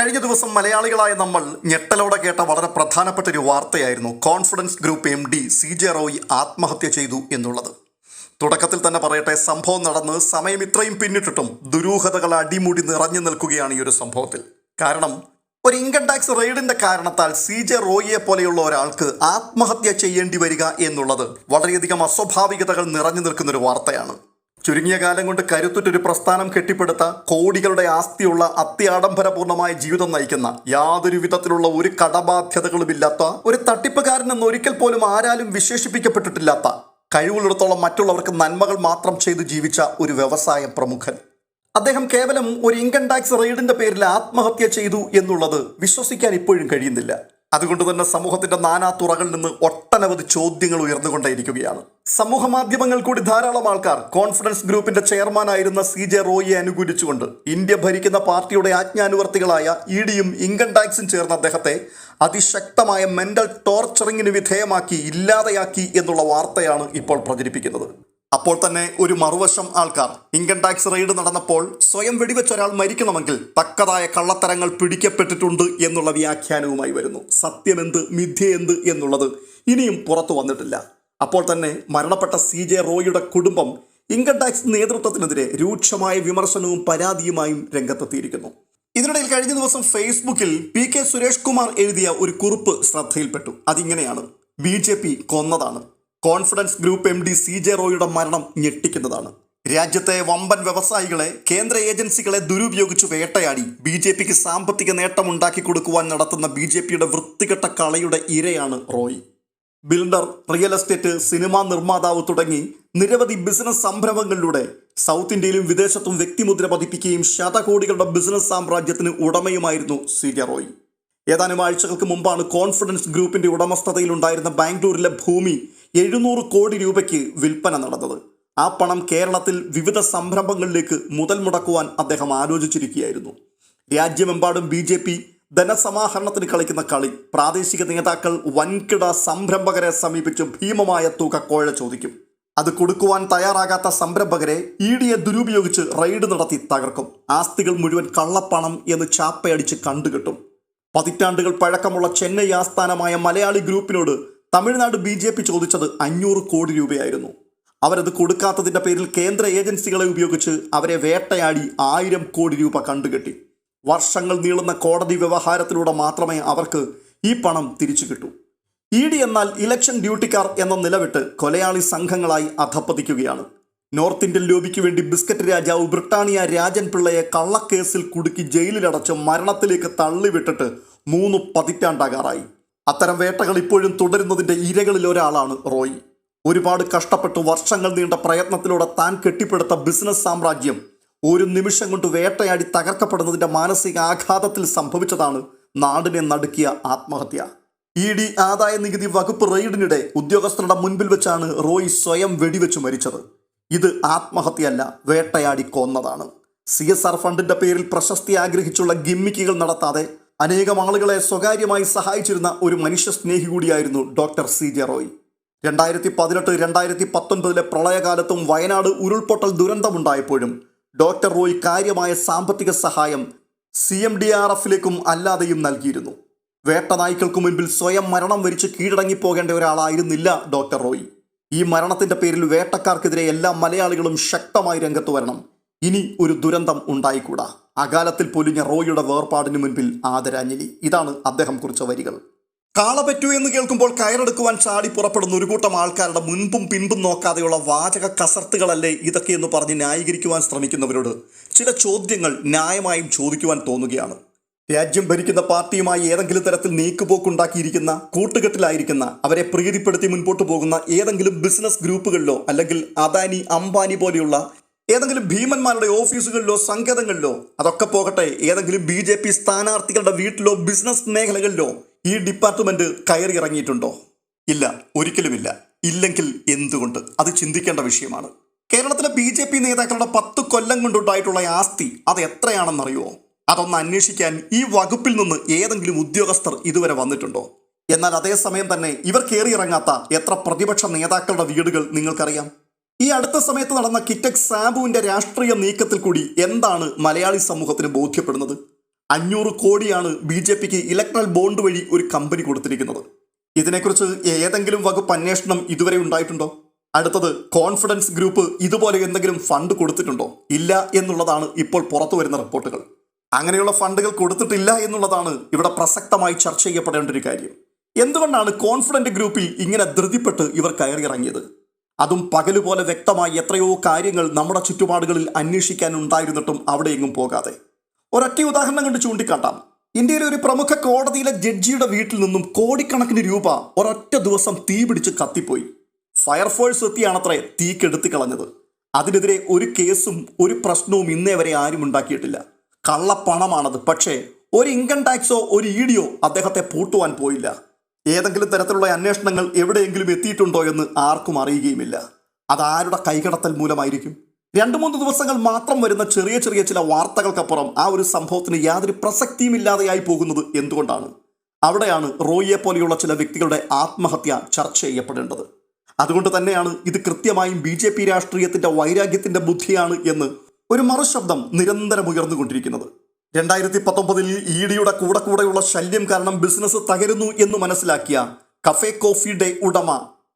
കഴിഞ്ഞ ദിവസം മലയാളികളായ നമ്മൾ ഞെട്ടലോടെ കേട്ട വളരെ പ്രധാനപ്പെട്ട ഒരു വാർത്തയായിരുന്നു. Confidence Group M D C J Roy ആത്മഹത്യ ചെയ്തു എന്നുള്ളത്. തുടക്കത്തിൽ തന്നെ പറയട്ടെ സംഭവം നടന്ന് സമയം ഇത്രയും പിന്നിട്ടിട്ടും ദുരൂഹതകൾ അടിമുടി നിറഞ്ഞു നിൽക്കുകയാണ് ഈ ഒരു സംഭവത്തിൽ. കാരണം ഒരു ഇൻകം ടാക്സ് റെയ്ഡിന്റെ കാരണത്താൽ സി ജെ റോയിയെ പോലെയുള്ള ഒരാൾക്ക് ആത്മഹത്യ ചെയ്യേണ്ടി വരിക എന്നുള്ളത് വളരെയധികം അസ്വാഭാവികതകൾ നിറഞ്ഞു നിൽക്കുന്ന ഒരു വാർത്തയാണ്. ചുരുങ്ങിയ കാലം കൊണ്ട് കരുത്തുറ്റൊരു പ്രസ്ഥാനം കെട്ടിപ്പടുത്ത കോടികളുടെ ആസ്തിയുള്ള അത്യാഡംബരപൂർണമായ ജീവിതം നയിക്കുന്ന യാതൊരു വിധത്തിലുള്ള ഒരു കടബാധ്യതകളുമില്ലാത്ത ഒരു തട്ടിപ്പുകാരനെന്ന് ഒരിക്കൽ പോലും ആരാലും വിശേഷിപ്പിക്കപ്പെട്ടിട്ടില്ലാത്ത കഴിവുള്ളിടത്തോളം മറ്റുള്ളവർക്ക് നന്മകൾ മാത്രം ചെയ്തു ജീവിച്ച ഒരു വ്യവസായ പ്രമുഖൻ. അദ്ദേഹം കേവലം ഒരു ഇൻകം ടാക്സ് റെയ്ഡിന്റെ പേരിൽ ആത്മഹത്യ ചെയ്തു എന്നുള്ളത് വിശ്വസിക്കാൻ ഇപ്പോഴും കഴിയുന്നില്ല. അതുകൊണ്ട് തന്നെ സമൂഹത്തിന്റെ നാനാ തുറകളിൽ നിന്ന് ഒട്ടനവധി ചോദ്യങ്ങൾ ഉയർന്നുകൊണ്ടേയിരിക്കുകയാണ്. സമൂഹ മാധ്യമങ്ങൾ കൂടി ധാരാളം ആൾക്കാർ കോൺഫിഡൻസ് ഗ്രൂപ്പിന്റെ ചെയർമാനായിരുന്ന സി ജെ റോയിയെ അനുകൂലിച്ചുകൊണ്ട് ഇന്ത്യ ഭരിക്കുന്ന പാർട്ടിയുടെ ആജ്ഞാനുവർത്തികളായ ഇ ഡിയും ഇൻകം ടാക്സും ചേർന്ന അദ്ദേഹത്തെ അതിശക്തമായ മെന്റൽ ടോർച്ചറിങ്ങിന് വിധേയമാക്കി ഇല്ലാതെയാക്കി എന്നുള്ള വാർത്തയാണ് ഇപ്പോൾ പ്രചരിപ്പിക്കുന്നത്. അപ്പോൾ തന്നെ ഒരു മറുവശം ആൾക്കാർ. ഇൻകം ടാക്സ് റെയ്ഡ് നടന്നപ്പോൾ സ്വയം വെടിവെച്ച ഒരാൾ മരിക്കണമെങ്കിൽ തക്കതായ കള്ളത്തരങ്ങൾ പിടിക്കപ്പെട്ടിട്ടുണ്ട് എന്നുള്ള വ്യാഖ്യാനവുമായി വരുന്നു. സത്യമെന്ത് മിഥ്യയെന്ത് എന്നുള്ളത് ഇനിയും പുറത്തു വന്നിട്ടില്ല. അപ്പോൾ തന്നെ മരണപ്പെട്ട സി ജെ റോയിയുടെ കുടുംബം ഇൻകം ടാക്സ് നേതൃത്വത്തിനെതിരെ രൂക്ഷമായ വിമർശനവും പരാതിയുമായും രംഗത്തെത്തിയിരിക്കുന്നു. ഇതിനിടയിൽ കഴിഞ്ഞ ദിവസം ഫേസ്ബുക്കിൽ പി കെ സുരേഷ് കുമാർ എഴുതിയ ഒരു കുറിപ്പ് ശ്രദ്ധയിൽപ്പെട്ടു. അതിങ്ങനെയാണ്. B J P കൊന്നതാണ്. Confidence Group M D C J റോയുടെ മരണം ഞെട്ടിക്കുന്നതാണ്. രാജ്യത്തെ വമ്പൻ വ്യവസായികളെ കേന്ദ്ര ഏജൻസികളെ ദുരുപയോഗിച്ച് വേട്ടയാടി ബി ജെ പിക്ക് സാമ്പത്തിക നേട്ടം ഉണ്ടാക്കി കൊടുക്കുവാൻ നടത്തുന്ന ബി ജെ പിയുടെ വൃത്തികെട്ട കളയുടെ ഇരയാണ് Roy. Builder real estate cinema നിർമ്മാതാവ് തുടങ്ങി നിരവധി ബിസിനസ് സംരംഭങ്ങളിലൂടെ സൗത്ത് ഇന്ത്യയിലും വിദേശത്തും വ്യക്തിമുദ്ര പതിപ്പിക്കുകയും ശതകോടികളുടെ ബിസിനസ് സാമ്രാജ്യത്തിന് ഉടമയുമായിരുന്നു സി ജെ റോയ്. ഏതാനും ആഴ്ചകൾക്ക് മുമ്പാണ് കോൺഫിഡൻസ് ഗ്രൂപ്പിന്റെ ഉടമസ്ഥതയിലുണ്ടായിരുന്ന ബാംഗ്ലൂരിലെ ഭൂമി എഴുന്നൂറ് കോടി രൂപയ്ക്ക് വിൽപ്പന നടന്നത്. ആ പണം കേരളത്തിൽ വിവിധ സംരംഭങ്ങളിലേക്ക് മുതൽ മുടക്കുവാൻ അദ്ദേഹം ആലോചിച്ചിരിക്കുകയായിരുന്നു. രാജ്യമെമ്പാടും ബി ജെ പി ധനസമാഹരണത്തിന് കളിക്കുന്ന കളി പ്രാദേശിക നേതാക്കൾ വൻകിട സംരംഭകരെ സമീപിച്ച് ഭീമമായ തുക കോഴ ചോദിക്കും. അത് കൊടുക്കുവാൻ തയ്യാറാകാത്ത സംരംഭകരെ ഇ ഡിയെ ദുരുപയോഗിച്ച് റെയ്ഡ് നടത്തി തകർക്കും. ആസ്തികൾ മുഴുവൻ കള്ളപ്പണം എന്ന് ചാപ്പയടിച്ച് കണ്ടുകെട്ടും. പതിറ്റാണ്ടുകൾ പഴക്കമുള്ള ചെന്നൈ ആസ്ഥാനമായ മലയാളി ഗ്രൂപ്പിനോട് തമിഴ്നാട് ബി ജെ പി ചോദിച്ചത് അഞ്ഞൂറ് കോടി രൂപയായിരുന്നു. അവരത് കൊടുക്കാത്തതിന്റെ പേരിൽ കേന്ദ്ര ഏജൻസികളെ ഉപയോഗിച്ച് അവരെ വേട്ടയാടി ആയിരം കോടി രൂപ കണ്ടുകെട്ടി. വർഷങ്ങൾ നീളുന്ന കോടതി വ്യവഹാരത്തിലൂടെ മാത്രമേ അവർക്ക് ഈ പണം തിരിച്ചു കിട്ടൂ. ഇ ഡി എന്നാൽ ഇലക്ഷൻ ഡ്യൂട്ടിക്കാർ എന്ന നിലവിട്ട് കൊലയാളി സംഘങ്ങളായി അധപ്പതിക്കുകയാണ്. നോർത്ത് ഇന്ത്യൻ ലോബിക്ക് വേണ്ടി ബിസ്ക്കറ്റ് രാജാവ് ബ്രിട്ടാനിയ രാജൻ പിള്ളയെ കള്ളക്കേസിൽ കുടുക്കി ജയിലിലടച്ച് മരണത്തിലേക്ക് തള്ളിവിട്ടിട്ട് മൂന്ന് പതിറ്റാണ്ടാകാറായി. അത്തരം വേട്ടകൾ ഇപ്പോഴും തുടരുന്നതിന്റെ ഇരകളിൽ ഒരാളാണ് റോയ്. ഒരുപാട് കഷ്ടപ്പെട്ട് വർഷങ്ങൾ നീണ്ട പ്രയത്നത്തിലൂടെ താൻ കെട്ടിപ്പടുത്ത ബിസിനസ് സാമ്രാജ്യം ഒരു നിമിഷം കൊണ്ട് വേട്ടയാടി തകർക്കപ്പെടുന്നതിന്റെ മാനസിക ആഘാതത്തിൽ സംഭവിച്ചതാണ് നാടിനെ നടുക്കിയ ആത്മഹത്യ. ഇ ഡി ആദായ നികുതി വകുപ്പ് റെയ്ഡിനിടെ ഉദ്യോഗസ്ഥരുടെ മുൻപിൽ വെച്ചാണ് റോയ് സ്വയം വെടിവെച്ച് മരിച്ചത്. ഇത് ആത്മഹത്യയല്ല വേട്ടയാടി കൊന്നതാണ്. സി എസ് ആർ ഫണ്ടിന്റെ പേരിൽ പ്രശസ്തി ആഗ്രഹിച്ചുള്ള ഗിമ്മിക്കുകൾ നടത്താതെ അനേകം ആളുകളെ സ്വകാര്യമായി സഹായിച്ചിരുന്ന ഒരു മനുഷ്യ സ്നേഹി കൂടിയായിരുന്നു ഡോക്ടർ സി ജെ റോയ്. രണ്ടായിരത്തി പതിനെട്ട് രണ്ടായിരത്തി പത്തൊൻപതിലെ പ്രളയകാലത്തും വയനാട് ഉരുൾപൊട്ടൽ ദുരന്തമുണ്ടായപ്പോഴും ഡോക്ടർ റോയ് കാര്യമായ സാമ്പത്തിക സഹായം സി എം ഡി ആർ എഫിലേക്കും അല്ലാതെയും നൽകിയിരുന്നു. വേട്ടനായ്ക്കൾക്ക് മുൻപിൽ സ്വയം മരണം വരിച്ച് കീഴടങ്ങിപ്പോകേണ്ട ഒരാളായിരുന്നില്ല ഡോക്ടർ റോയ്. ഈ മരണത്തിന്റെ പേരിൽ വേട്ടക്കാർക്കെതിരെ എല്ലാ മലയാളികളും ശക്തമായി രംഗത്ത് വരണം. ഇനി ഒരു ദുരന്തം ഉണ്ടായിക്കൂടാ. അകാലത്തിൽ പൊലിഞ്ഞ റോയിയുടെ വേർപാടിന് മുൻപിൽ ആദരാഞ്ജലി. ഇതാണ് അദ്ദേഹം കുറിച്ച വരികൾ. കാളപറ്റു എന്ന് കേൾക്കുമ്പോൾ കയറെടുക്കുവാൻ ചാടി പുറപ്പെടുന്ന ഒരു കൂട്ടം ആൾക്കാരുടെ മുൻപും പിൻപും നോക്കാതെയുള്ള വാചക കസർത്തുകളല്ലേ ഇതൊക്കെ എന്ന് പറഞ്ഞ് ന്യായീകരിക്കുവാൻ ശ്രമിക്കുന്നവരോട് ചില ചോദ്യങ്ങൾ ന്യായമായും ചോദിക്കുവാൻ തോന്നുകയാണ്. രാജ്യം ഭരിക്കുന്ന പാർട്ടിയുമായി ഏതെങ്കിലും തരത്തിൽ നീക്കുപോക്കുണ്ടാക്കിയിരിക്കുന്ന കൂട്ടുകെട്ടിലായിരിക്കുന്ന അവരെ പ്രീതിപ്പെടുത്തി മുൻപോട്ട് പോകുന്ന ഏതെങ്കിലും ബിസിനസ് ഗ്രൂപ്പുകളിലോ അല്ലെങ്കിൽ അദാനി അംബാനി പോലെയുള്ള ഏതെങ്കിലും ഭീമന്മാരുടെ ഓഫീസുകളിലോ സങ്കേതങ്ങളിലോ അതൊക്കെ പോകട്ടെ ഏതെങ്കിലും ബി ജെ പി സ്ഥാനാർത്ഥികളുടെ വീട്ടിലോ ബിസിനസ് മേഖലകളിലോ ഈ ഡിപ്പാർട്ട്മെന്റ് കയറി ഇറങ്ങിയിട്ടുണ്ടോ? ഇല്ല ഒരിക്കലുമില്ല. ഇല്ലെങ്കിൽ എന്തുകൊണ്ട്? അത് ചിന്തിക്കേണ്ട വിഷയമാണ്. കേരളത്തിലെ ബി ജെ പി നേതാക്കളുടെ പത്ത് കൊല്ലം കൊണ്ടുണ്ടായിട്ടുള്ള ആസ്തി അത് എത്രയാണെന്നറിയോ അതൊന്ന് അന്വേഷിക്കാൻ ഈ വകുപ്പിൽ നിന്ന് ഏതെങ്കിലും ഉദ്യോഗസ്ഥർ ഇതുവരെ വന്നിട്ടുണ്ടോ? എന്നാൽ അതേസമയം തന്നെ ഇവർ കയറിയിറങ്ങാത്ത എത്ര പ്രതിപക്ഷ നേതാക്കളുടെ വീടുകൾ നിങ്ങൾക്കറിയാം? ഈ അടുത്ത സമയത്ത് നടന്ന കിറ്റക് സാബുവിന്റെ രാഷ്ട്രീയ നീക്കത്തിൽ കൂടി എന്താണ് മലയാളി സമൂഹത്തിന് ബോധ്യപ്പെടുന്നത്? അഞ്ഞൂറ് കോടിയാണ് ബി ജെ പിക്ക് ഇലക്ട്രൽ ബോണ്ട് വഴി ഒരു കമ്പനി കൊടുത്തിരിക്കുന്നത്. ഇതിനെക്കുറിച്ച് ഏതെങ്കിലും വകുപ്പ് അന്വേഷണം ഇതുവരെ ഉണ്ടായിട്ടുണ്ടോ? അടുത്തത് കോൺഫിഡൻസ് ഗ്രൂപ്പ് ഇതുപോലെ എന്തെങ്കിലും ഫണ്ട് കൊടുത്തിട്ടുണ്ടോ? ഇല്ല എന്നുള്ളതാണ് ഇപ്പോൾ പുറത്തു വരുന്ന റിപ്പോർട്ടുകൾ. അങ്ങനെയുള്ള ഫണ്ടുകൾ കൊടുത്തിട്ടില്ല എന്നുള്ളതാണ് ഇവിടെ പ്രസക്തമായി ചർച്ച ചെയ്യപ്പെടേണ്ട ഒരു കാര്യം. എന്തുകൊണ്ടാണ് കോൺഫിഡന്റ് ഗ്രൂപ്പിൽ ഇങ്ങനെ ധൃതിപ്പെട്ട് ഇവർ കയറിയിറങ്ങിയത്? അതും പകലുപോലെ വ്യക്തമായി എത്രയോ കാര്യങ്ങൾ നമ്മുടെ ചുറ്റുപാടുകളിൽ അന്വേഷിക്കാൻ ഉണ്ടായിരുന്നിട്ടും അവിടെയെങ്ങും പോകാതെ. ഒരൊറ്റ ഉദാഹരണം കണ്ട് ചൂണ്ടിക്കാട്ടാം. ഇന്ത്യയിലെ ഒരു പ്രമുഖ കോടതിയിലെ ജഡ്ജിയുടെ വീട്ടിൽ നിന്നും കോടിക്കണക്കിന് രൂപ ഒരൊറ്റ ദിവസം തീ പിടിച്ച് കത്തിപ്പോയി. ഫയർഫോഴ്സ് എത്തിയാണത്രേ തീ കെടുത്തി കളഞ്ഞത്. അതിനെതിരെ ഒരു കേസും ഒരു പ്രശ്നവും ഇന്നേ വരെ ആരും ഉണ്ടാക്കിയിട്ടില്ല. കള്ളപ്പണമാണത്. പക്ഷേ ഒരു ഇൻകം ടാക്സോ ഒരു ഇഡിയോ അദ്ദേഹത്തെ പൂട്ടുവാൻ പോയില്ല. ഏതെങ്കിലും തരത്തിലുള്ള അന്വേഷണങ്ങൾ എവിടെയെങ്കിലും എത്തിയിട്ടുണ്ടോ എന്ന് ആർക്കും അറിയുകയുമില്ല. അതാരുടെ കൈകടത്തൽ മൂലമായിരിക്കും? രണ്ട് മൂന്ന് ദിവസങ്ങൾ മാത്രം വരുന്ന ചെറിയ ചെറിയ ചില വാർത്തകൾക്കപ്പുറം ആ ഒരു സംഭവത്തിന് യാതൊരു പ്രസക്തിയും ഇല്ലാതെയായി പോകുന്നത് എന്തുകൊണ്ടാണ്? അവിടെയാണ് റോയിയെ പോലെയുള്ള ചില വ്യക്തികളുടെ ആത്മഹത്യ ചർച്ച ചെയ്യപ്പെടേണ്ടത്. അതുകൊണ്ട് തന്നെയാണ് ഇത് കൃത്യമായും ബി ജെ പി രാഷ്ട്രീയത്തിന്റെ വൈരാഗ്യത്തിന്റെ ബുദ്ധിയാണ് എന്ന് ഒരു മറുശബ്ദം നിരന്തരം ഉയർന്നുകൊണ്ടിരിക്കുന്നത്. രണ്ടായിരത്തി പത്തൊമ്പതിൽ ഇ ഡിയുടെ കൂടെ കൂടെയുള്ള ശല്യം കാരണം ബിസിനസ് തകരുന്നു എന്ന് മനസ്സിലാക്കിയ കഫേ കോഫി ഡേ ഉടമ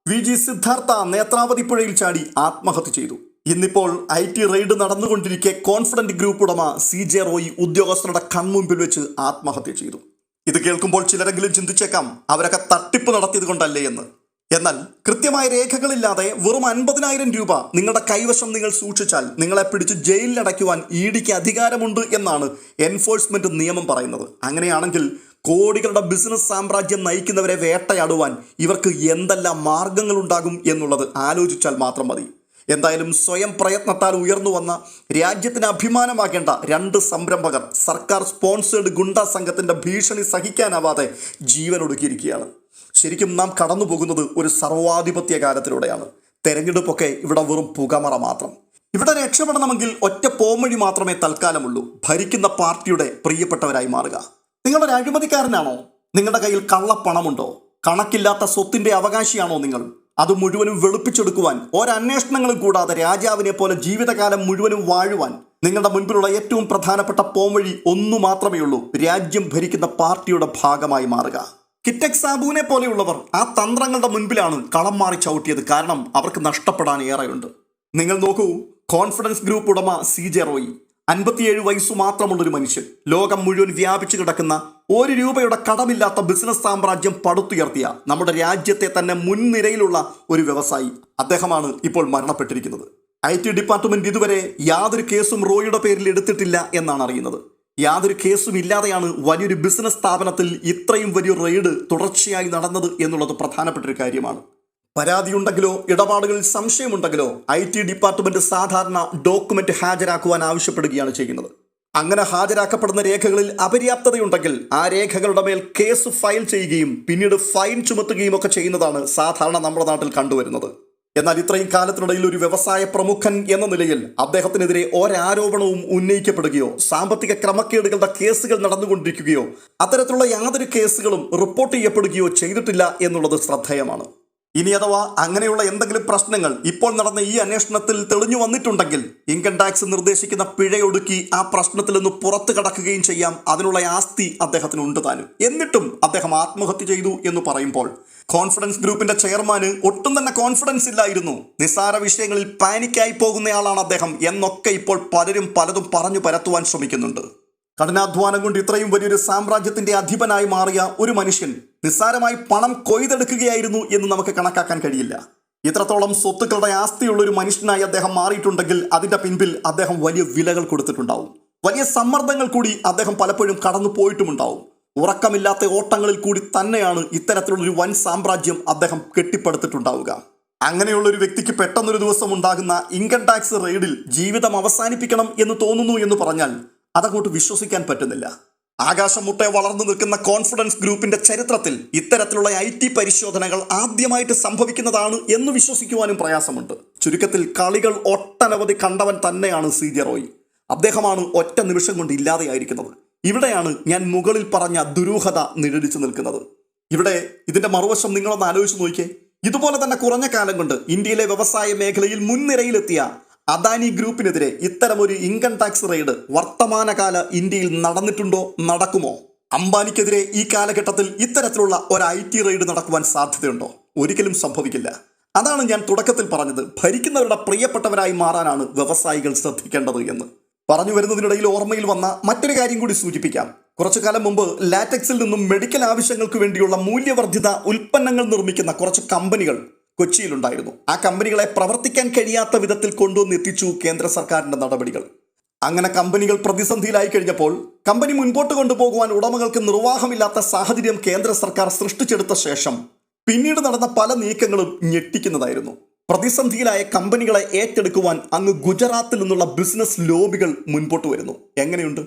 വി ജി സിദ്ധാർത്ഥ നേത്രാവതി പുഴയിൽ ചാടി ആത്മഹത്യ ചെയ്തു. ഇന്നിപ്പോൾ ഐ ടി റെയ്ഡ് നടന്നുകൊണ്ടിരിക്കെ കോൺഫിഡന്റ് ഗ്രൂപ്പ് ഉടമ സി ജെ റോയി ഉദ്യോഗസ്ഥരുടെ കൺമുമ്പിൽ വെച്ച് ആത്മഹത്യ ചെയ്തു. ഇത് കേൾക്കുമ്പോൾ ചിലരെങ്കിലും ചിന്തിച്ചേക്കാം അവരൊക്കെ തട്ടിപ്പ് നടത്തിയത് കൊണ്ടല്ലേ എന്ന്. എന്നാൽ കൃത്യമായ രേഖകളില്ലാതെ വെറും അൻപതിനായിരം രൂപ നിങ്ങളുടെ കൈവശം നിങ്ങൾ സൂക്ഷിച്ചാൽ നിങ്ങളെ പിടിച്ച് ജയിലിലടയ്ക്കുവാൻ ഇ ഡിക്ക് അധികാരമുണ്ട് എന്നാണ് എൻഫോഴ്സ്മെന്റ് നിയമം പറയുന്നത്. അങ്ങനെയാണെങ്കിൽ കോടികളുടെ ബിസിനസ് സാമ്രാജ്യം നയിക്കുന്നവരെ വേട്ടയാടുവാൻ ഇവർക്ക് എന്തെല്ലാം മാർഗങ്ങളുണ്ടാകും എന്നുള്ളത് ആലോചിച്ചാൽ മാത്രം മതി. എന്തായാലും സ്വയം പ്രയത്നത്താൽ ഉയർന്നു വന്ന രാജ്യത്തിന് അഭിമാനമാകേണ്ട രണ്ട് സംരംഭകർ സർക്കാർ സ്പോൺസേഡ് ഗുണ്ട സംഘത്തിന്റെ ഭീഷണി സഹിക്കാനാവാതെ ജീവനൊടുക്കിയിരിക്കുകയാണ് ശരിക്കും നാം കടന്നു പോകുന്നത് ഒരു സർവാധിപത്യ കാലത്തിലൂടെയാണ് തെരഞ്ഞെടുപ്പൊക്കെ ഇവിടെ വെറും പുകമറ മാത്രം. ഇവിടെ രക്ഷപ്പെടണമെങ്കിൽ ഒറ്റ പോംവഴി മാത്രമേ തൽക്കാലമുള്ളൂ. ഭരിക്കുന്ന പാർട്ടിയുടെ പ്രിയപ്പെട്ടവരായി മാറുക. നിങ്ങളൊരു അഴിമതിക്കാരനാണോ? നിങ്ങളുടെ കയ്യിൽ കള്ളപ്പണമുണ്ടോ? കണക്കില്ലാത്ത സ്വത്തിന്റെ അവകാശിയാണോ നിങ്ങൾ? അത് മുഴുവനും വെളുപ്പിച്ചെടുക്കുവാൻ ഒരന്വേഷണങ്ങളും കൂടാതെ രാജാവിനെ പോലെ ജീവിതകാലം മുഴുവനും വാഴുവാൻ നിങ്ങളുടെ മുൻപിലുള്ള ഏറ്റവും പ്രധാനപ്പെട്ട പോംവഴി ഒന്നു മാത്രമേ ഉള്ളൂ. രാജ്യം ഭരിക്കുന്ന പാർട്ടിയുടെ ഭാഗമായി മാറുക. കിറ്റക് സാബുവിനെ പോലെയുള്ളവർ ആ തന്ത്രങ്ങളുടെ മുൻപിലാണ് കളം മാറി ചവിട്ടിയത്. കാരണം അവർക്ക് നഷ്ടപ്പെടാൻ ഏറെയുണ്ട്. നിങ്ങൾ നോക്കൂ കോൺഫിഡൻസ് ഗ്രൂപ്പ് ഉടമ സി ജെ റോയി അൻപത്തിയേഴ് വയസ്സു മാത്രമുള്ളൊരു മനുഷ്യൻ. ലോകം മുഴുവൻ വ്യാപിച്ചു കിടക്കുന്ന ഒരു രൂപയുടെ കടമില്ലാത്ത ബിസിനസ് സാമ്രാജ്യം പടുത്തുയർത്തിയ നമ്മുടെ രാജ്യത്തെ തന്നെ മുൻനിരയിലുള്ള ഒരു വ്യവസായി. അദ്ദേഹമാണ് ഇപ്പോൾ മരണപ്പെട്ടിരിക്കുന്നത്. ഐ ടി ഡിപ്പാർട്ട്മെന്റ് ഇതുവരെ യാതൊരു കേസും റോയിയുടെ പേരിൽ എടുത്തിട്ടില്ല എന്നാണ് അറിയുന്നത്. യാതൊരു കേസും ഇല്ലാതെയാണ് വലിയൊരു ബിസിനസ് സ്ഥാപനത്തിൽ ഇത്രയും വലിയ റെയ്ഡ് തുടർച്ചയായി നടന്നത് എന്നുള്ളത് പ്രധാനപ്പെട്ട ഒരു കാര്യമാണ്. പരാതിയുണ്ടെങ്കിലോ ഇടപാടുകളിൽ സംശയമുണ്ടെങ്കിലോ ഐ ടി ഡിപ്പാർട്ട്മെന്റ് സാധാരണ ഡോക്യുമെന്റ് ഹാജരാക്കുവാൻ ആവശ്യപ്പെടുകയാണ് ചെയ്യുന്നത്. അങ്ങനെ ഹാജരാക്കപ്പെടുന്ന രേഖകളിൽ അപര്യാപ്തതയുണ്ടെങ്കിൽ ആ രേഖകളുടെ മേൽ കേസ് ഫയൽ ചെയ്യുകയും പിന്നീട് ഫൈൻ ചുമത്തുകയും ഒക്കെ ചെയ്യുന്നതാണ് സാധാരണ നമ്മുടെ നാട്ടിൽ കണ്ടുവരുന്നത്. എന്നാൽ ഇത്രയും കാലത്തിനിടയിൽ ഒരു വ്യവസായ പ്രമുഖൻ എന്ന നിലയിൽ അദ്ദേഹത്തിനെതിരെ ഒരാരോപണവും ഉന്നയിക്കപ്പെടുകയോ സാമ്പത്തിക ക്രമക്കേടുകളുടെ കേസുകൾ നടന്നുകൊണ്ടിരിക്കുകയോ അത്തരത്തിലുള്ള യാതൊരു കേസുകളും റിപ്പോർട്ട് ചെയ്യപ്പെടുകയോ ചെയ്തിട്ടില്ല എന്നുള്ളത് ശ്രദ്ധേയമാണ്. ഇനി അഥവാ അങ്ങനെയുള്ള എന്തെങ്കിലും പ്രശ്നങ്ങൾ ഇപ്പോൾ നടന്ന ഈ അന്വേഷണത്തിൽ തെളിഞ്ഞു വന്നിട്ടുണ്ടെങ്കിൽ ഇൻകം ടാക്സ് നിർദ്ദേശിക്കുന്ന പിഴയൊടുക്കി ആ പ്രശ്നത്തിൽ നിന്ന് പുറത്തു കടക്കുകയും ചെയ്യാം. അതിനുള്ള ആസ്തി അദ്ദേഹത്തിന് ഉണ്ട് താനും. എന്നിട്ടും അദ്ദേഹം ആത്മഹത്യ ചെയ്തു എന്ന് പറയുമ്പോൾ കോൺഫിഡൻസ് ഗ്രൂപ്പിന്റെ ചെയർമാന് ഒട്ടും തന്നെ കോൺഫിഡൻസ് ഇല്ലായിരുന്നു. നിസ്സാര വിഷയങ്ങളിൽ പാനിക്കായി പോകുന്നയാളാണ് അദ്ദേഹം എന്നൊക്കെ ഇപ്പോൾ പലരും പലതും പറഞ്ഞു പരത്തുവാൻ ശ്രമിക്കുന്നുണ്ട്. കഠിനാധ്വാനം കൊണ്ട് ഇത്രയും വലിയൊരു സാമ്രാജ്യത്തിന്റെ അധിപനായി മാറിയ ഒരു മനുഷ്യൻ നിസ്സാരമായി പണം കൊയ്തെടുക്കുകയായിരുന്നു എന്ന് നമുക്ക് കണക്കാക്കാൻ കഴിയില്ല. ഇത്രത്തോളം സ്വത്തുക്കളുടെ ആസ്തിയുള്ള ഒരു മനുഷ്യനായി അദ്ദേഹം മാറിയിട്ടുണ്ടെങ്കിൽ അതിന്റെ പിൻപിൽ അദ്ദേഹം വലിയ വിലകൾ കൊടുത്തിട്ടുണ്ടാവും. വലിയ സമ്മർദ്ദങ്ങൾ കൂടി അദ്ദേഹം പലപ്പോഴും കടന്നു പോയിട്ടുമുണ്ടാവും. ഉറക്കമില്ലാത്ത ഓട്ടങ്ങളിൽ കൂടി തന്നെയാണ് ഇത്തരത്തിലുള്ള ഒരു വൻ സാമ്രാജ്യം അദ്ദേഹം കെട്ടിപ്പടുത്തിട്ടുണ്ടാവുക. അങ്ങനെയുള്ള ഒരു വ്യക്തിക്ക് പെട്ടെന്നൊരു ദിവസം ഉണ്ടാകുന്ന ഇൻകം ടാക്സ് റെയ്ഡിൽ ജീവിതം അവസാനിപ്പിക്കണം എന്ന് തോന്നുന്നു എന്ന് പറഞ്ഞാൽ അതങ്ങോട്ട് വിശ്വസിക്കാൻ പറ്റുന്നില്ല. ആകാശം മുട്ടെ വളർന്നു നിൽക്കുന്ന കോൺഫിഡൻസ് ഗ്രൂപ്പിന്റെ ചരിത്രത്തിൽ ഇത്തരത്തിലുള്ള ഐ ടി പരിശോധനകൾ ആദ്യമായിട്ട് സംഭവിക്കുന്നതാണ് എന്ന് വിശ്വസിക്കുവാനും പ്രയാസമുണ്ട്. ചുരുക്കത്തിൽ കളികൾ ഒട്ടനവധി കണ്ടവൻ തന്നെയാണ് സി ജെ റോയ്. അദ്ദേഹമാണ് ഒറ്റ നിമിഷം കൊണ്ട് ഇല്ലാതെയായിരിക്കുന്നത് ഇവിടെയാണ് ഞാൻ മുകളിൽ പറഞ്ഞ ദുരൂഹത നിഴലിച്ചു നിൽക്കുന്നത്. ഇവിടെ ഇതിന്റെ മറുവശം നിങ്ങളൊന്ന് ആലോചിച്ച് നോക്കിയേ. ഇതുപോലെ തന്നെ കുറഞ്ഞ കാലം കൊണ്ട് ഇന്ത്യയിലെ വ്യവസായ മേഖലയിൽ മുൻനിരയിലെത്തിയ അദാനി ഗ്രൂപ്പിനെതിരെ ഇത്തരമൊരു ഇൻകം ടാക്സ് റെയ്ഡ് വർത്തമാനകാല ഇന്ത്യയിൽ നടന്നിട്ടുണ്ടോ നടക്കുമോ? അംബാനിക്കെതിരെ ഈ കാലഘട്ടത്തിൽ ഇത്തരത്തിലുള്ള ഒരു ഐ ടി റെയ്ഡ് നടക്കുവാൻ സാധ്യതയുണ്ടോ? ഒരിക്കലും സംഭവിക്കില്ല. അതാണ് ഞാൻ തുടക്കത്തിൽ പറഞ്ഞത്. ഭരിക്കുന്നവരുടെ പ്രിയപ്പെട്ടവരായി മാറാനാണ് വ്യവസായികൾ ശ്രദ്ധിക്കേണ്ടത് എന്ന്. പറഞ്ഞു വരുന്നതിനിടയിൽ ഓർമ്മയിൽ വന്ന മറ്റൊരു കാര്യം കൂടി സൂചിപ്പിക്കാം. കുറച്ചു കാലം മുമ്പ് ലാറ്റക്സിൽ നിന്നും മെഡിക്കൽ ആവശ്യങ്ങൾക്ക് വേണ്ടിയുള്ള മൂല്യവർദ്ധിത ഉൽപ്പന്നങ്ങൾ നിർമ്മിക്കുന്ന കുറച്ച് കമ്പനികൾ കൊച്ചിയിലുണ്ടായിരുന്നു. ആ കമ്പനികളെ പ്രവർത്തിക്കാൻ കഴിയാത്ത വിധത്തിൽ കൊണ്ടുവന്ന് എത്തിച്ചു കേന്ദ്ര സർക്കാരിന്റെ നടപടികൾ. അങ്ങനെ കമ്പനികൾ പ്രതിസന്ധിയിലായി കഴിഞ്ഞപ്പോൾ കമ്പനി മുൻപോട്ട് കൊണ്ടുപോകുവാൻ ഉടമകൾക്ക് നിർവാഹമില്ലാത്ത സാഹചര്യം കേന്ദ്ര സർക്കാർ സൃഷ്ടിച്ചെടുത്ത ശേഷം പിന്നീട് നടന്ന പല നീക്കങ്ങളും ഞെട്ടിക്കുന്നതായിരുന്നു. പ്രതിസന്ധിയിലായ കമ്പനികളെ ഏറ്റെടുക്കുവാൻ അങ്ങ് ഗുജറാത്തിൽ നിന്നുള്ള ബിസിനസ് ലോബികൾ മുൻപോട്ട് വരുന്നു. എങ്ങനെയുണ്ട്?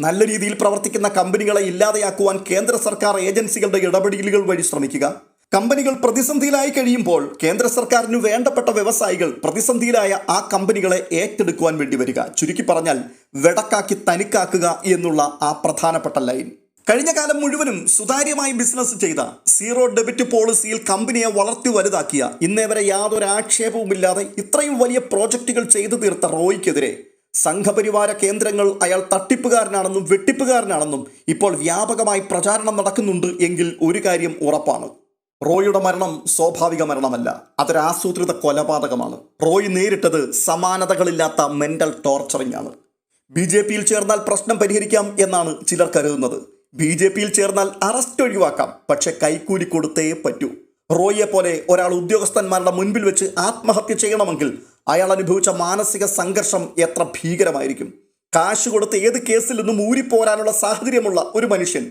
നല്ല രീതിയിൽ പ്രവർത്തിക്കുന്ന കമ്പനികളെ ഇല്ലാതെയാക്കുവാൻ കേന്ദ്ര സർക്കാർ ഏജൻസികളുടെ ഇടപെടലുകൾ വഴി ശ്രമിക്കുക. കമ്പനികൾ പ്രതിസന്ധിയിലായി കഴിയുമ്പോൾ കേന്ദ്ര സർക്കാരിന് വേണ്ടപ്പെട്ട വ്യവസായികൾ പ്രതിസന്ധിയിലായ ആ കമ്പനികളെ ഏറ്റെടുക്കുവാൻ വേണ്ടി വരിക. ചുരുക്കി പറഞ്ഞാൽ വെടക്കാക്കി തനിക്കാക്കുക എന്നുള്ള ആ പ്രധാനപ്പെട്ട ലൈൻ. കഴിഞ്ഞ കാലം മുഴുവനും സുതാര്യമായി ബിസിനസ് ചെയ്ത സീറോ ഡെബിറ്റ് പോളിസിയിൽ കമ്പനിയെ വളർത്തി വലുതാക്കിയ ഇന്നേ വരെ യാതൊരു ആക്ഷേപവുമില്ലാതെ ഇത്രയും വലിയ പ്രോജക്റ്റുകൾ ചെയ്തു തീർത്ത റോയ്ക്കെതിരെ സംഘപരിവാര കേന്ദ്രങ്ങൾ അയാൾ തട്ടിപ്പുകാരനാണെന്നും വെട്ടിപ്പുകാരനാണെന്നും ഇപ്പോൾ വ്യാപകമായി പ്രചാരണം നടക്കുന്നുണ്ട് എങ്കിൽ ഒരു കാര്യം ഉറപ്പാണ്. റോയിയുടെ മരണം സ്വാഭാവിക മരണമല്ല. അതൊരു ആസൂത്രിത കൊലപാതകമാണ്. റോയ് നേരിട്ടത് സമാനതകളില്ലാത്ത മെന്റൽ ടോർച്ചറിംഗ് ആണ്. ബി ജെ പിയിൽ ചേർന്നാൽ പ്രശ്നം പരിഹരിക്കാം എന്നാണ് ചിലർ കരുതുന്നത്. ബി ജെ പിയിൽ ചേർന്നാൽ അറസ്റ്റ് ഒഴിവാക്കാം. പക്ഷെ കൈക്കൂലി കൊടുത്തേ പറ്റൂ. റോയിയെ പോലെ ഒരാൾ ഉദ്യോഗസ്ഥന്മാരുടെ മുൻപിൽ വെച്ച് ആത്മഹത്യ ചെയ്യണമെങ്കിൽ അയാൾ അനുഭവിച്ച മാനസിക സംഘർഷം എത്ര ഭീകരമായിരിക്കും. കാശ് കൊടുത്ത് ഏത് കേസിൽ നിന്നും ഊരിപ്പോരാനുള്ള സാഹചര്യമുള്ള ഒരു മനുഷ്യൻ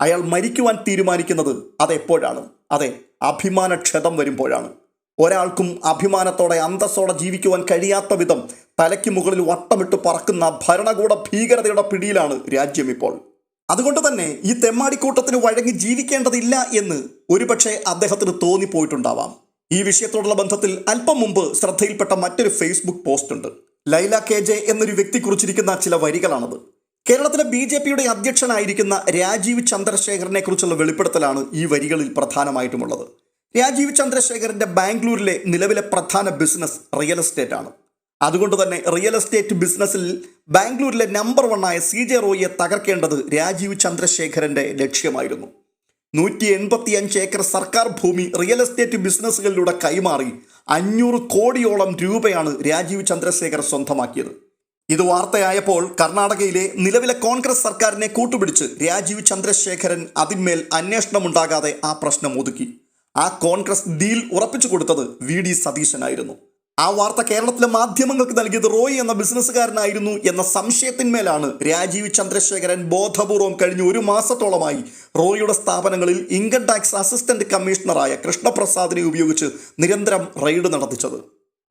അയാൾ മരിക്കുവാൻ തീരുമാനിക്കുന്നത് അതെപ്പോഴാണ്? അതെ അഭിമാനക്ഷതം വരുമ്പോഴാണ്. ഒരാൾക്കും അഭിമാനത്തോടെ അന്തസ്സോടെ ജീവിക്കുവാൻ കഴിയാത്ത വിധം തലയ്ക്ക് മുകളിൽ വട്ടമിട്ട് പറക്കുന്ന ഭരണകൂട ഭീകരതയുടെ പിടിയിലാണ് രാജ്യം ഇപ്പോൾ. അതുകൊണ്ട് തന്നെ ഈ തെമ്മാടിക്കൂട്ടത്തിന് വഴങ്ങി ജീവിക്കേണ്ടതില്ല എന്ന് ഒരുപക്ഷെ അദ്ദേഹത്തിന് തോന്നിപ്പോയിട്ടുണ്ടാവാം. ഈ വിഷയത്തോടുള്ള ബന്ധത്തിൽ അല്പം മുമ്പ് ശ്രദ്ധയിൽപ്പെട്ട മറ്റൊരു ഫേസ്ബുക്ക് പോസ്റ്റ് ഉണ്ട്. ലൈല കെ ജെ എന്നൊരു വ്യക്തി കുറിച്ചിരിക്കുന്ന ചില വരികളാണത്. കേരളത്തിലെ ബി ജെ പിയുടെ അധ്യക്ഷനായിരിക്കുന്ന രാജീവ് ചന്ദ്രശേഖരനെ കുറിച്ചുള്ള വെളിപ്പെടുത്തലാണ് ഈ വരികളിൽ പ്രധാനമായിട്ടുമുള്ളത്. രാജീവ് ചന്ദ്രശേഖരന്റെ ബാംഗ്ലൂരിലെ നിലവിലെ പ്രധാന ബിസിനസ് റിയൽ എസ്റ്റേറ്റ് ആണ്. അതുകൊണ്ട് തന്നെ റിയൽ എസ്റ്റേറ്റ് ബിസിനസ്സിൽ ബാംഗ്ലൂരിലെ നമ്പർ വണ്ണായ സി ജെ റോയിയെ തകർക്കേണ്ടത് രാജീവ് ചന്ദ്രശേഖരന്റെ ലക്ഷ്യമായിരുന്നു. നൂറ്റി എൺപത്തി അഞ്ച് ഏക്കർ സർക്കാർ ഭൂമി റിയൽ എസ്റ്റേറ്റ് ബിസിനസ്സുകളിലൂടെ കൈമാറി അഞ്ഞൂറ് കോടിയോളം രൂപയാണ് രാജീവ് ചന്ദ്രശേഖർ സ്വന്തമാക്കിയത്. ഇത് വാർത്തയായപ്പോൾ കർണാടകയിലെ നിലവിലെ കോൺഗ്രസ് സർക്കാരിനെ കൂട്ടുപിടിച്ച് രാജീവ് ചന്ദ്രശേഖരൻ അതിന്മേൽ അന്വേഷണമുണ്ടാകാതെ ആ പ്രശ്നം ഒതുക്കി. ആ കോൺഗ്രസ് ഡീൽ ഉറപ്പിച്ചു കൊടുത്തത് വി ഡി സതീശനായിരുന്നു. ആ വാർത്ത കേരളത്തിലെ മാധ്യമങ്ങൾക്ക് നൽകിയത് റോയ് എന്ന ബിസിനസ്സുകാരനായിരുന്നു എന്ന സംശയത്തിന്മേലാണ് രാജീവ് ചന്ദ്രശേഖരൻ ബോധപൂർവം കഴിഞ്ഞ ഒരു മാസത്തോളമായി റോയിയുടെ സ്ഥാപനങ്ങളിൽ ഇൻകം ടാക്സ് അസിസ്റ്റന്റ് കമ്മീഷണറായ കൃഷ്ണപ്രസാദിനെ ഉപയോഗിച്ച് നിരന്തരം റെയ്ഡ് നടത്തിച്ചത്.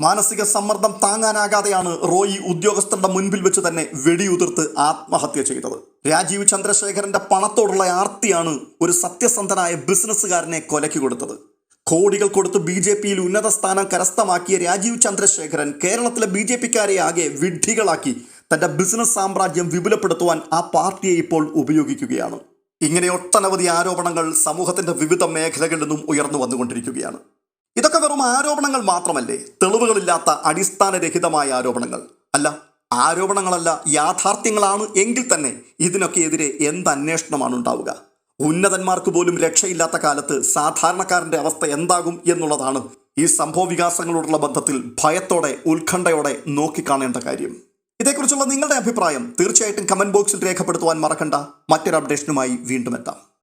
മാനസിക സമ്മർദ്ദം താങ്ങാനാകാതെയാണ് റോയി ഉദ്യോഗസ്ഥരുടെ മുൻപിൽ വെച്ച് തന്നെ വെടിയുതിർത്ത് ആത്മഹത്യ ചെയ്തത്. രാജീവ് ചന്ദ്രശേഖരന്റെ പണത്തോടുള്ള ആർത്തിയാണ് ഒരു സത്യസന്ധനായ ബിസിനസ്സുകാരനെ കൊലക്കി കൊടുത്തത്. കോടികൾ കൊടുത്ത് ബി ജെ പിയിൽ ഉന്നത സ്ഥാനം കരസ്ഥമാക്കിയ രാജീവ് ചന്ദ്രശേഖരൻ കേരളത്തിലെ ബി ജെ പിക്കാരെ ആകെ വിഡ്ഢികളാക്കി തന്റെ ബിസിനസ് സാമ്രാജ്യം വിപുലപ്പെടുത്തുവാൻ ആ പാർട്ടിയെ ഇപ്പോൾ ഉപയോഗിക്കുകയാണ്. ഇങ്ങനെ ഒട്ടനവധി ആരോപണങ്ങൾ സമൂഹത്തിന്റെ വിവിധ മേഖലകളിൽ നിന്നും ഉയർന്നു വന്നുകൊണ്ടിരിക്കുകയാണ്. ഇതൊക്കെ വെറും ആരോപണങ്ങൾ മാത്രമല്ലേ? തെളിവുകളില്ലാത്ത അടിസ്ഥാനരഹിതമായ ആരോപണങ്ങൾ. അല്ല ആരോപണങ്ങളല്ല യാഥാർത്ഥ്യങ്ങളാണ് എങ്കിൽ തന്നെ ഇതിനൊക്കെ എതിരെ എന്ത് അന്വേഷണമാണ് ഉണ്ടാവുക? ഉന്നതന്മാർക്ക് പോലും രക്ഷയില്ലാത്ത കാലത്ത് സാധാരണക്കാരന്റെ അവസ്ഥ എന്താകും എന്നുള്ളതാണ് ഈ സംഭവ വികാസങ്ങളോടുള്ള ബന്ധത്തിൽ ഭയത്തോടെ ഉത്കണ്ഠയോടെ നോക്കിക്കാണേണ്ട കാര്യം. ഇതേക്കുറിച്ചുള്ള നിങ്ങളുടെ അഭിപ്രായം തീർച്ചയായിട്ടും കമന്റ് ബോക്സിൽ രേഖപ്പെടുത്തുവാൻ മറക്കണ്ട. മറ്റൊരു അപ്ഡേഷനുമായി വീണ്ടും എത്താം.